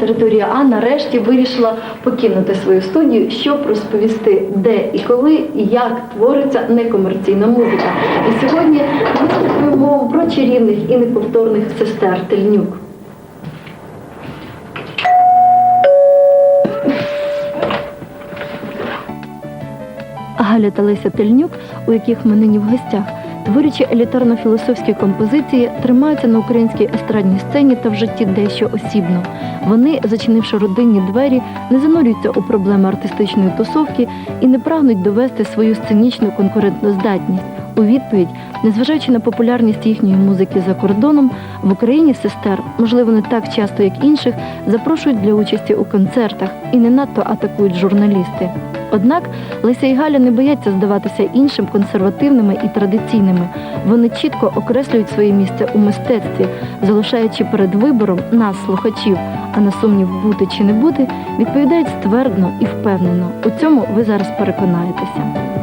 Сьогодні А нарешті вирішила покинути свою студію, щоб розповісти, де і коли і як твориться некомерційна музика. І сьогодні ми слухаємо про чарівних і неповторних сестер Тельнюк. Галя та Леся Тельнюк, у яких ми нині в гостях, творячи елітарно-філософські композиції, тримаються на українській естрадній сцені та в житті дещо осібно. Вони, зачинивши родинні двері, не занурюються у проблеми артистичної тусовки і не прагнуть довести свою сценічну конкурентну здатність. У відповідь, незважаючи на популярність їхньої музики за кордоном, в Україні сестер, можливо, не так часто, як інших, запрошують для участі у концертах і не надто атакують журналісти. Однак Леся і Галя не бояться здаватися іншим консервативними і традиційними. Вони чітко окреслюють своє місце у мистецтві, залишаючи перед вибором нас, слухачів, а на сумнів бути чи не бути, відповідають ствердно і впевнено. У цьому ви зараз переконаєтеся.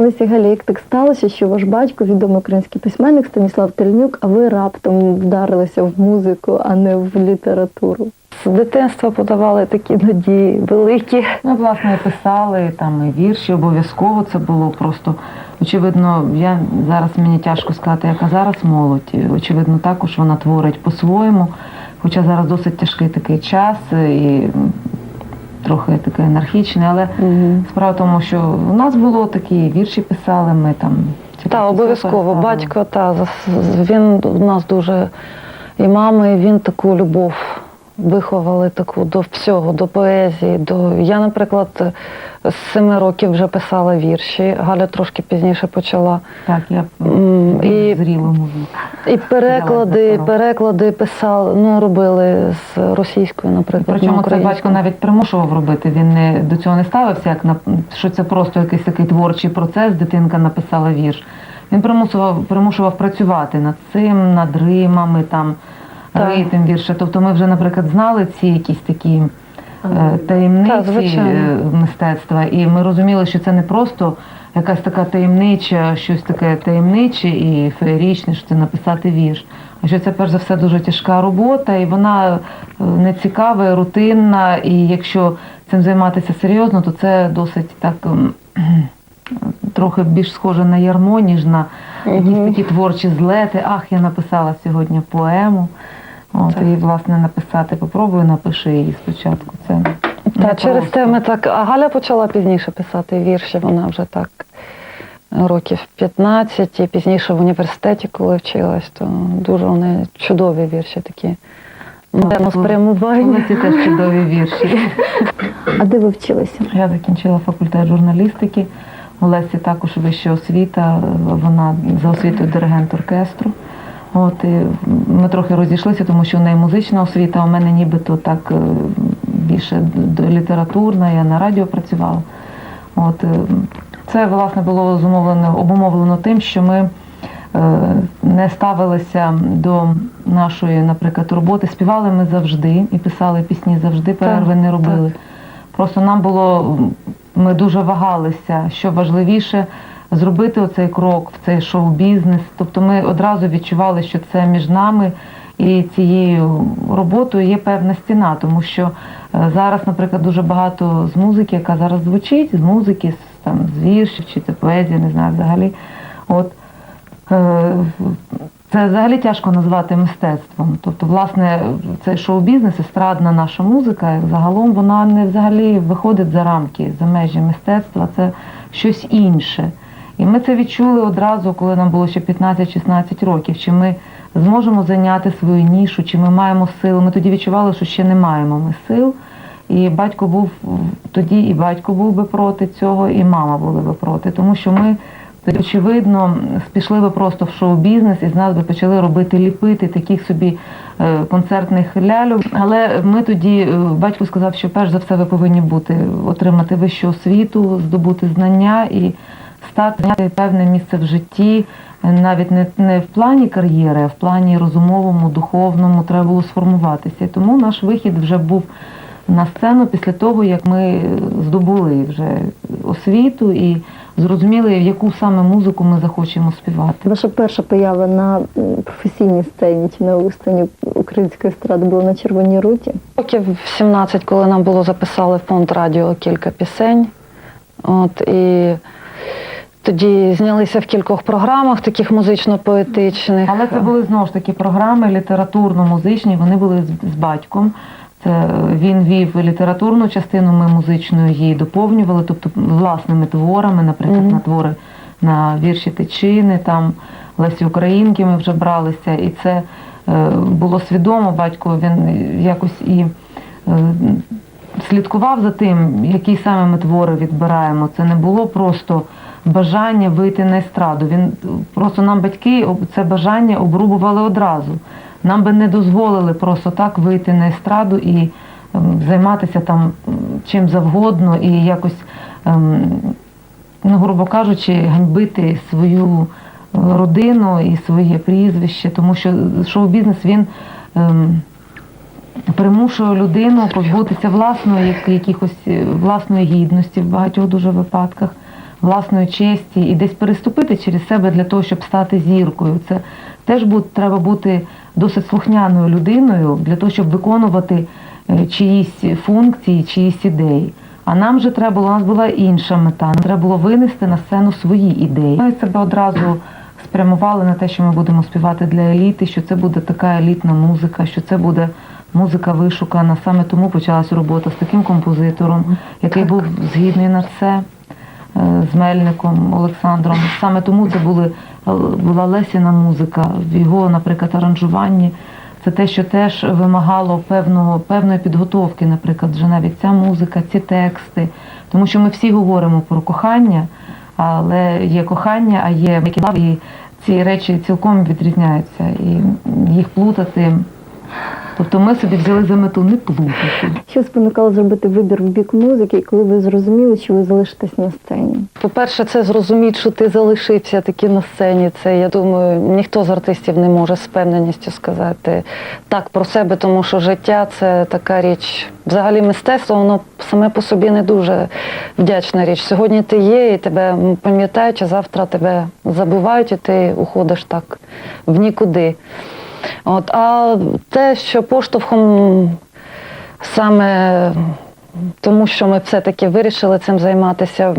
Лесі Галя, як так сталося, що ваш батько, відомий український письменник Станіслав Тельнюк, а ви раптом вдарилися в музику, а не в літературу? З дитинства подавали такі надії великі. Ми, власне, писали там і вірші, обов'язково це було просто. Очевидно, я зараз мені тяжко сказати, яка зараз молодь. Очевидно, також вона творить по-своєму. Хоча зараз досить тяжкий такий час і трохи таке анархічне, але справа в тому, що у нас було такі вірші писали, ми там. Так, обов'язково. Батько, та, він у нас дуже і мама, і він таку любов виховали таку до всього, до поезії. До... Я, наприклад, з семи років вже писала вірші. Галя трошки пізніше почала. Так, я і... зрілому віці. І переклади, переклади писали, ну, робили з російської, наприклад. на Причому це батько навіть примушував робити. Він не до цього не ставився, як на що це просто якийсь такий творчий процес. Дитинка написала вірш. Він примусував, примушував працювати над цим, над римами, там. Ритм вірша. Тобто ми вже, наприклад, знали ці якісь такі е, таємниці Так, е, мистецтва, і ми розуміли, що це не просто якась така таємнича, щось таке таємниче і феєрічне, що це написати вірш. А що це перш за все дуже тяжка робота, і вона е, нецікава, і рутинна. І якщо цим займатися серйозно, то це досить так ем, трохи більш схоже на ярмо, ніж на якісь такі творчі злети. Ах, я написала сьогодні поему. От, і, власне, написати, попробую, напиши її спочатку. Це Та через те ми так. А Галя почала пізніше писати вірші, вона вже так років 15, і пізніше в університеті, коли вчилась, то дуже вони чудові вірші такі Маємо спрямування. Олесі теж чудові вірші. А де ви вчилися? Я закінчила факультет журналістики. У Лесі також вища освіта. Вона за освітою диригент оркестру. От і ми трохи розійшлися, тому що у неї музична освіта, а у мене нібито так е, більше літературна, я на радіо працювала. От е, це власне було зумовлено, обумовлено тим, що ми е, не ставилися до нашої, наприклад, роботи. Співали ми завжди і писали пісні завжди, перерви не робили. Просто нам було, ми дуже вагалися, що важливіше зробити оцей крок в цей шоу-бізнес. Тобто ми одразу відчували, що це між нами і цією роботою є певна стіна, тому що е, зараз, наприклад, дуже багато з музики, яка зараз звучить, з музики, з, там, з віршів чи це поезія, не знаю взагалі. От, е, це взагалі тяжко назвати мистецтвом. Тобто, власне, цей шоу-бізнес, естрадна наша музика, загалом вона не взагалі виходить за рамки, за межі мистецтва, це щось інше. І ми це відчули одразу, коли нам було ще 15-16 років. Чи ми зможемо зайняти свою нішу, чи ми маємо сили. Ми тоді відчували, що ще не маємо ми сил. І батько був тоді, і батько був би проти цього, і мама були би проти, тому що ми очевидно, пішли би просто в шоу-бізнес і з нас би почали робити ліпити таких собі е, концертних ляльок. Але ми тоді е, батько сказав, що перш за все ви повинні бути отримати вищу освіту, здобути знання і стати зайняти певне місце в житті, е, навіть не, не в плані кар'єри, а в плані розумовому, духовному треба було сформуватися. І тому наш вихід вже був на сцену після того, як ми здобули вже освіту і зрозуміли, яку саме музику ми захочемо співати. Ваша перша поява на професійній сцені чи на сцені української естради була на Червоній руті. Років в 17, коли нам було записали в фонд радіо кілька пісень. От, і тоді знялися в кількох програмах, таких музично-поетичних. Але це були знову ж таки програми літературно-музичні, вони були з, з батьком. Це він вів літературну частину, ми музичною її доповнювали, тобто власними творами, наприклад, Мгм. на твори на вірші Тичини, там Лесі Українки ми вже бралися, і це е, було свідомо. Батько він якось і е, слідкував за тим, які саме ми твори відбираємо. Це не було просто бажання вийти на естраду. Він просто нам батьки це бажання обрубували одразу. Нам би не дозволили просто так вийти на естраду і ем, займатися там чим завгодно і якось, ем, ну, грубо кажучи, ганьбити свою е, родину і своє прізвище, тому що шоу-бізнес він. ем, примушує людину позбутися власної якихось е, власної гідності в багатьох дуже випадках, власної честі і десь переступити через себе для того, щоб стати зіркою. Це теж треба бути досить слухняною людиною для того, щоб виконувати е, чиїсь функції, чиїсь ідеї. А нам же треба було, у нас була інша мета. Нам треба було винести на сцену свої ідеї. Ми себе одразу спрямували на те, що ми будемо співати для еліти, що це буде така елітна музика, що це буде музика вишукана. Саме тому почалась робота з таким композитором, який був згідний на це з Мельником Олександром. Саме тому це були, е, була Лесіна музика, в його, наприклад, аранжуванні. Це те, що теж вимагало певного, певної підготовки, наприклад, вже навіть ця музика, ці тексти. Тому що ми всі говоримо про кохання, але є кохання, а є і ці речі цілком відрізняються. І їх плутати. Тобто ми собі взяли за мету не плутати. Що спонукало зробити вибір в бік музики, коли ви зрозуміли, що ви залишитесь на сцені? По-перше, це зрозуміти, що ти залишився таки на сцені. Це, я думаю, ніхто з артистів не може з певненістю сказати так про себе, тому що життя це така річ. Взагалі мистецтво, воно саме по собі не дуже вдячна річ. Сьогодні ти є, і тебе пам'ятають, а завтра тебе забувають, і ти уходиш так в нікуди. От, а те, що поштовхом саме тому, що ми все-таки вирішили цим займатися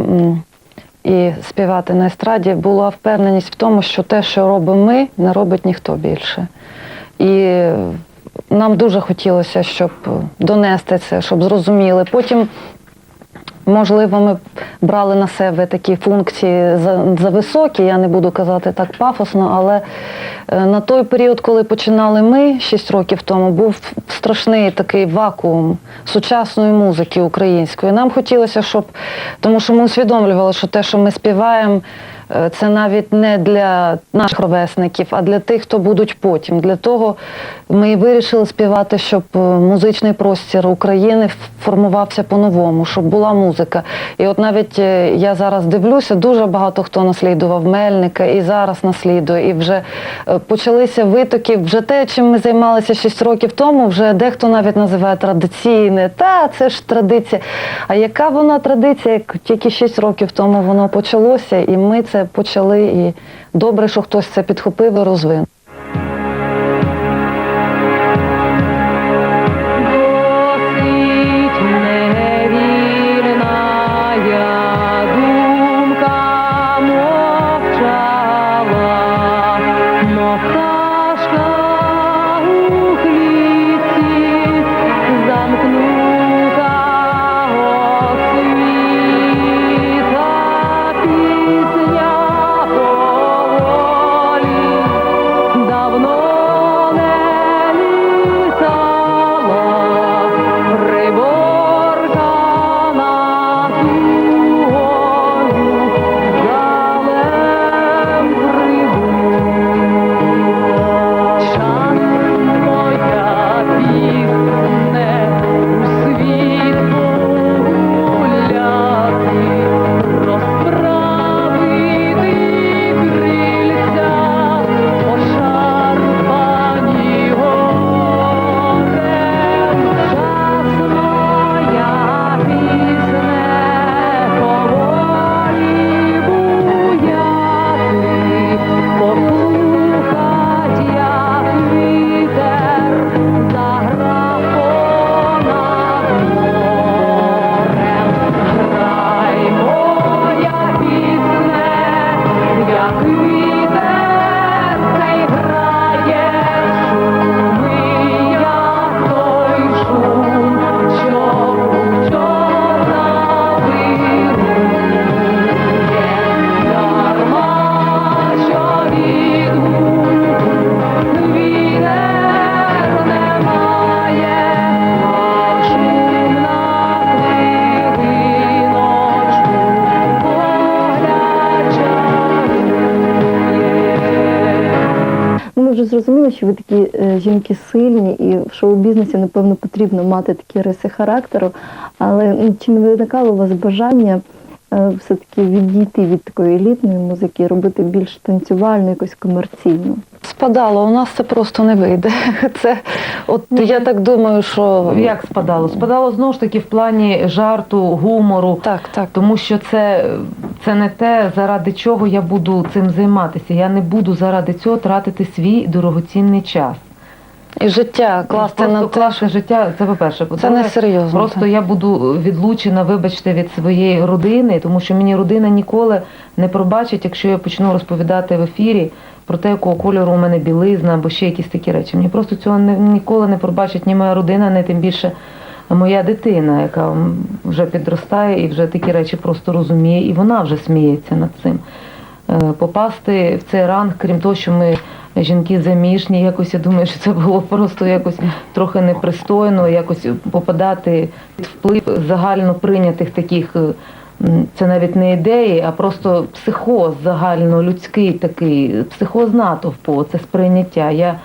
і співати на естраді, була впевненість в тому, що те, що робимо ми, не робить ніхто більше. І нам дуже хотілося, щоб донести це, щоб зрозуміли. Потім Можливо, ми брали на себе такі функції за, за високі, я не буду казати так пафосно, але е, на той період, коли починали ми 6 років тому, був страшний такий вакуум сучасної музики української. Нам хотілося, щоб тому що ми усвідомлювали, що те, що ми співаємо, це навіть не для наших ровесників, а для тих, хто будуть потім. Для того ми і вирішили співати, щоб е, музичний простір України формувався по-новому, щоб була музика. І от навіть е, я зараз дивлюся, дуже багато хто наслідував Мельника і зараз наслідує. І вже е, почалися витоки. Вже те, чим ми займалися 6 років тому, вже дехто навіть називає традиційне. Та це ж традиція. А яка вона традиція? Тільки 6 років тому воно почалося, і ми це почали. І добре, що хтось це підхопив і розвинув. Що ви такі е, жінки сильні, і в шоу-бізнесі, напевно, потрібно мати такі риси характеру. Але ну, чи не виникало у вас бажання все-таки відійти від такої елітної музики робити більш танцювальну, якось комерційну? Спадало, у нас це просто не вийде. Це, от я так думаю, що Як спадало? Спадало знову ж таки в плані жарту, гумору. так, так. Тому що це, це не те, заради чого я буду цим займатися. Я не буду заради цього тратити свій дорогоцінний час. І життя класти на те, класти життя, це по-перше. це не серйозно. Просто так. я буду відлучена, вибачте, від своєї родини, тому що мені родина ніколи не пробачить, якщо я почну розповідати в ефірі про те, якого кольору у мене білизна або ще якісь такі речі. Мені просто цього не, ніколи не пробачить ні моя родина, ні тим більше моя дитина, яка вже підростає і вже такі речі просто розуміє, і вона вже сміється над цим. Е, Попасти в цей ранг, крім того, що ми жінки заміжні, якось я думаю, що це було просто якось трохи непристойно, якось попадати під вплив загально прийнятих таких. е, Це навіть не ідеї, а просто психоз загальнолюдський такий, психоз натовпу, це сприйняття. Я,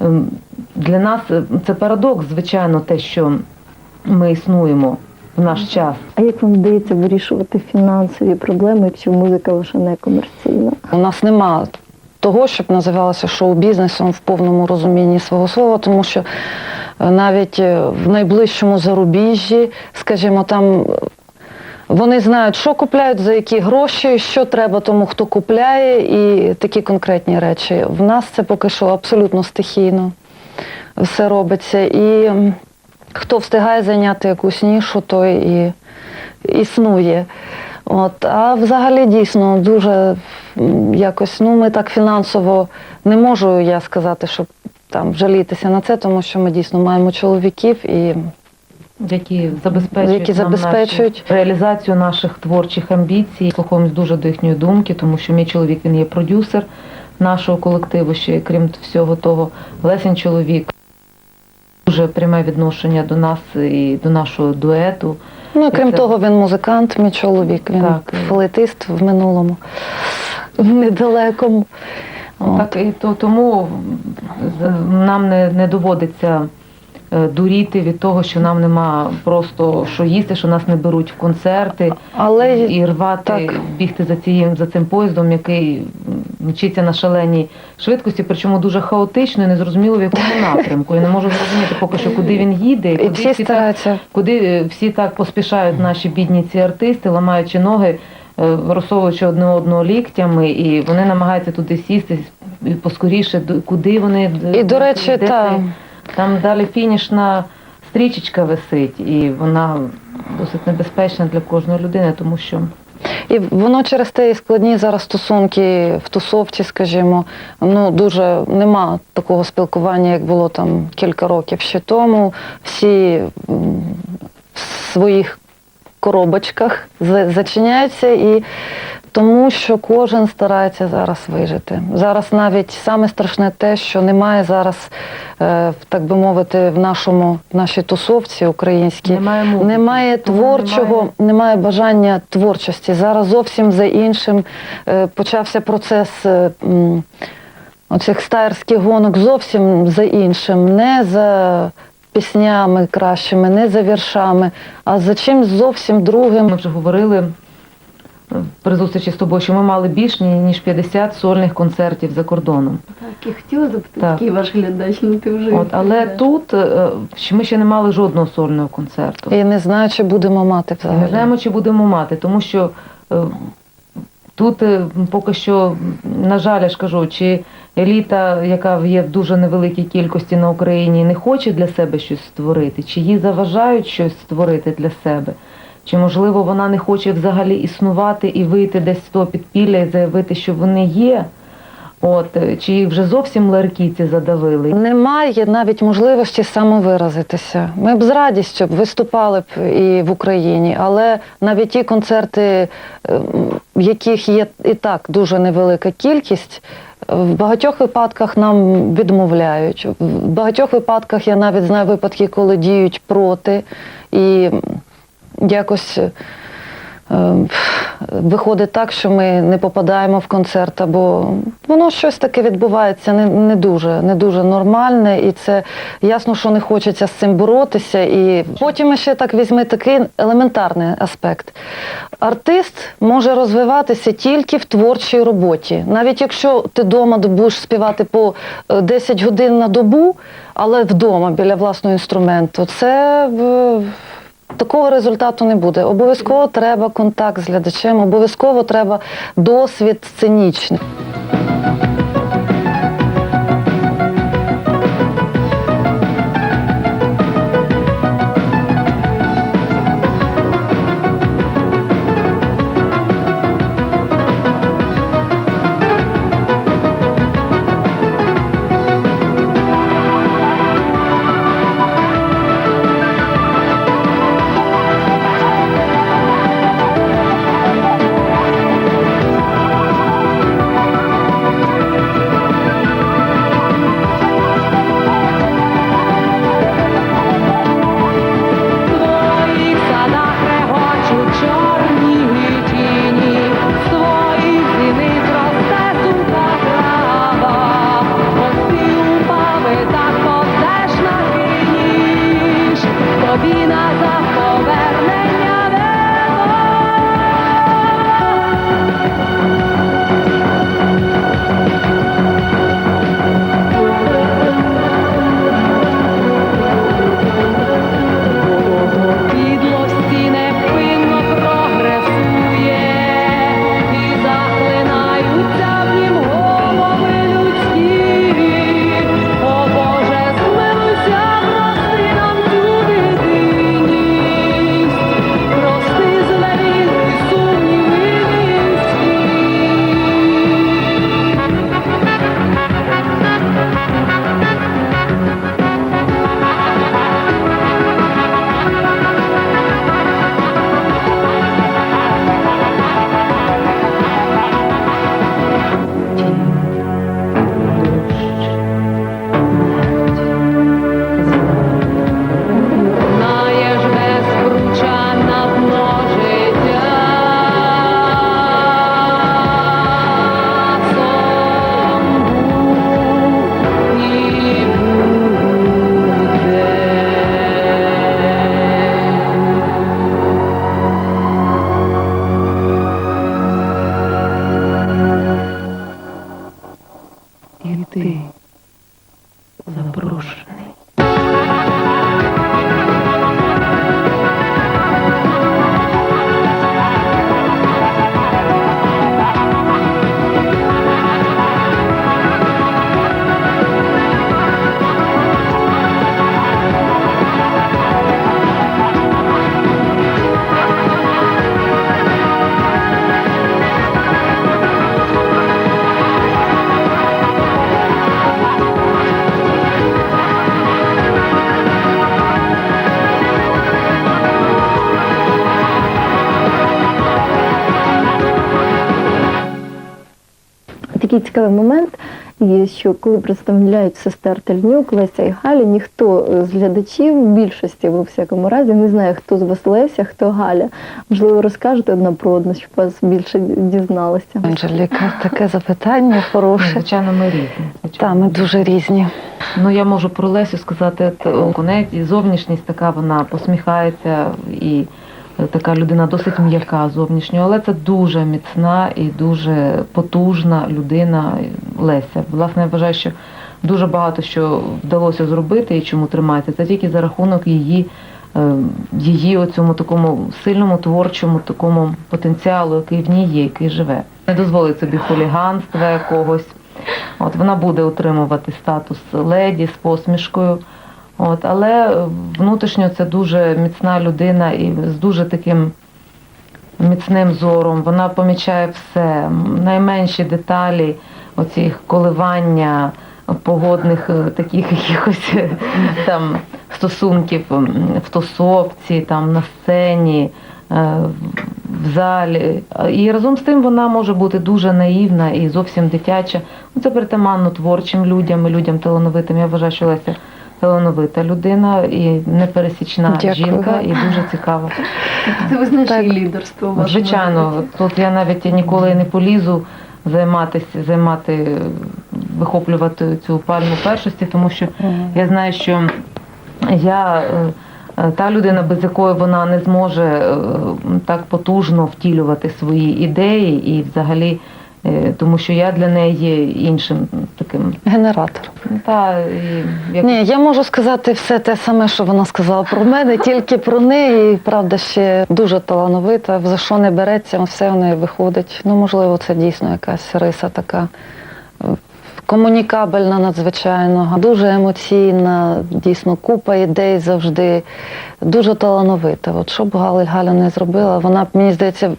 ем, для нас е, це парадокс, звичайно, те, що ми існуємо в наш час. А як вам вдається вирішувати фінансові проблеми, якщо музика ваша не комерційна? У нас нема того, щоб називалося шоу-бізнесом в повному розумінні свого слова, тому що е, навіть е, в найближчому зарубіжжі, скажімо, там. е, Вони знають, що купляють, за які гроші, що треба тому, хто купляє, і такі конкретні речі. В нас це поки що абсолютно стихійно все робиться. І хто встигає зайняти якусь нішу, той і існує. От, а взагалі дійсно дуже якось, ну ми так фінансово не можу я сказати, щоб там жалітися на це, тому що ми дійсно маємо чоловіків і які забезпечують, Які нам забезпечують. нашу реалізацію наших творчих амбіцій. Слухаємось дуже до їхньої думки, тому що мій чоловік він є продюсер нашого колективу. Ще крім всього того, Лесін чоловік дуже пряме відношення до нас і до нашого дуету. Ну, і крім Це- того, він музикант, мій чоловік, він Так. флейтист в минулому, в недалекому. От. Так і то тому нам не, не доводиться е, дуріти від того, що нам нема просто що їсти, що нас не беруть в концерти Але і рвати, так. бігти за цим за цим поїздом, який мчиться на шаленій швидкості, причому дуже хаотично і незрозуміло в якому напрямку. Я не можу зрозуміти поки що, куди він їде, і куди всі всі так куди е, всі так поспішають наші бідні ці артисти, ламаючи ноги, е, розсовуючи одне одного ліктями, і вони намагаються туди сісти і поскоріше, куди вони І, до речі, де та, там далі фінішна стрічечка висить, і вона досить небезпечна для кожної людини, тому що І воно через те і складні зараз стосунки в тусовці, скажімо. Ну дуже нема такого спілкування, як було там кілька років ще тому. Всі в своїх коробочках зачиняються і. Тому що кожен старається зараз вижити. Зараз навіть саме страшне те, що немає зараз, е, так би мовити, в нашому в нашій тусовці українській немає музики. немає творчого, немає- немає бажання творчості. Зараз зовсім за іншим е, почався процес е, оцих стаєрських гонок зовсім за іншим, не за піснями кращими, не за віршами, а за чимсь зовсім другим. Ми вже говорили при зустрічі з тобою, що ми мали більш ніж 50 сольних концертів за кордоном. Так, я хотіла запитати, Так. який ваш глядач, ну ти вже От, але тут е, ще ми ще не мали жодного сольного концерту. І не знаю, чи будемо мати Не взагалі. знаємо, чи будемо мати, тому що е, тут е, поки що, на жаль, я ж кажу, чи еліта, яка є в дуже невеликій кількості на Україні, не хоче для себе щось створити, чи їй заважають щось створити для себе, чи можливо вона не хоче взагалі існувати і вийти десь з того підпілля і заявити, що вони є. От, е, чи їх вже зовсім ларкіці задавили. Немає навіть можливості самовиразитися. Ми б з радістю виступали б і в Україні, але навіть ті концерти, ем, яких є і так дуже невелика кількість, в багатьох випадках нам відмовляють. В багатьох випадках я навіть знаю випадки, коли діють проти і якось. е, Виходить так, що ми не попадаємо в концерт, або воно щось таке відбувається не, не дуже, не дуже нормальне, і це ясно, що не хочеться з цим боротися. І потім ще так візьми такий елементарний аспект. Артист може розвиватися тільки в творчій роботі. Навіть якщо ти вдома будеш співати по е, 10 годин на добу, але вдома біля власного інструменту, це Такого результату не буде. Обов'язково треба контакт з глядачем, обов'язково треба досвід сценічний. Такий цікавий момент, є, що коли представляють сестер Тельнюк, Леся і Галя, ніхто з глядачів, в більшості у всякому разі, не знає, хто з вас Леся, хто Галя. Можливо, розкажете одна про одну, щоб вас більше дізналися. Анжеліка, таке запитання хороше. Звичайно, ми різні. Та, Звичайно. ми дуже різні. Ну я можу про Лесю сказати, неї і зовнішність така, вона посміхається і така людина досить м'яка зовнішньо, але це дуже міцна і дуже потужна людина Леся. Власне, я вважаю, що дуже багато що вдалося зробити і чому тримається. Це тільки за рахунок її. е, Її оцьому такому сильному творчому такому потенціалу, який в ній є, який живе, не дозволить собі хуліганства якогось. От вона буде утримувати статус леді з посмішкою. От, але внутрішньо це дуже міцна людина і з дуже таким міцним зором. Вона помічає все, найменші деталі, оці коливання погодних е, таких якихось е, там стосунків в тусовці, там на сцені. е, В залі і разом з тим вона може бути дуже наївна і зовсім дитяча. Ну, це притаманно творчим людям, і людям талановитим. Я вважаю, що Леся талановита людина і непересічна Дякую. жінка, і дуже цікава. Це визначає лідерство. Звичайно, тут я навіть ніколи не полізу займатися, займати, вихоплювати цю пальму першості, тому що я знаю, що я е, е, та людина, без якої вона не зможе е, так потужно втілювати свої ідеї, і взагалі, тому що я для неї є іншим таким. Генератор. Та, і, як Ні, я можу сказати все те саме, що вона сказала про мене, тільки про неї. І, Правда, ще дуже талановита. За що не береться, все в неї виходить. Ну, можливо, це дійсно якась риса така. е, Комунікабельна надзвичайно, дуже емоційна, дійсно купа ідей завжди, дуже талановита. От що б Галя, Галя не зробила, вона б, мені здається, е,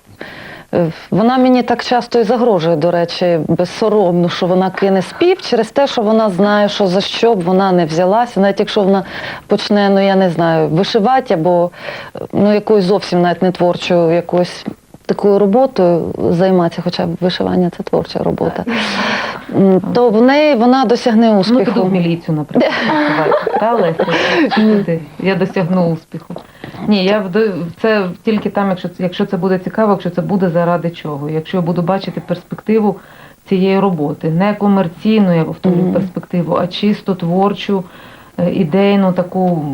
вона мені так часто і загрожує, до речі, безсоромно, що вона кине спів через те, що вона знає, що за що б вона не взялася, навіть якщо вона почне, ну я не знаю, вишивати або ну якоюсь зовсім навіть не творчу якоюсь такою роботою займатися, хоча б вишивання це творча робота, то в неї вона досягне Ну, успіху. в міліцію, наприклад. Леся? Я досягну успіху. Ні, я це тільки там, якщо це, якщо це буде цікаво, якщо це буде заради чого. Якщо я буду бачити перспективу цієї роботи, не комерційну, я повторюю, Мгм. перспективу, а чисто творчу, е, ідейну, таку,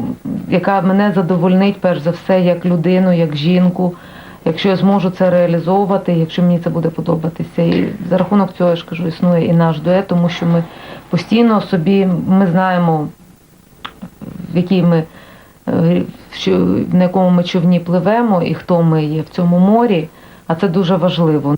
яка мене задовольнить перш за все як людину, як жінку. Якщо я зможу це реалізовувати, якщо мені це буде подобатися. І за рахунок цього я ж кажу, існує і наш дует, тому що ми постійно собі ми знаємо, в якій ми е, на якому ми човні пливемо і хто ми є в цьому морі, а це дуже важливо.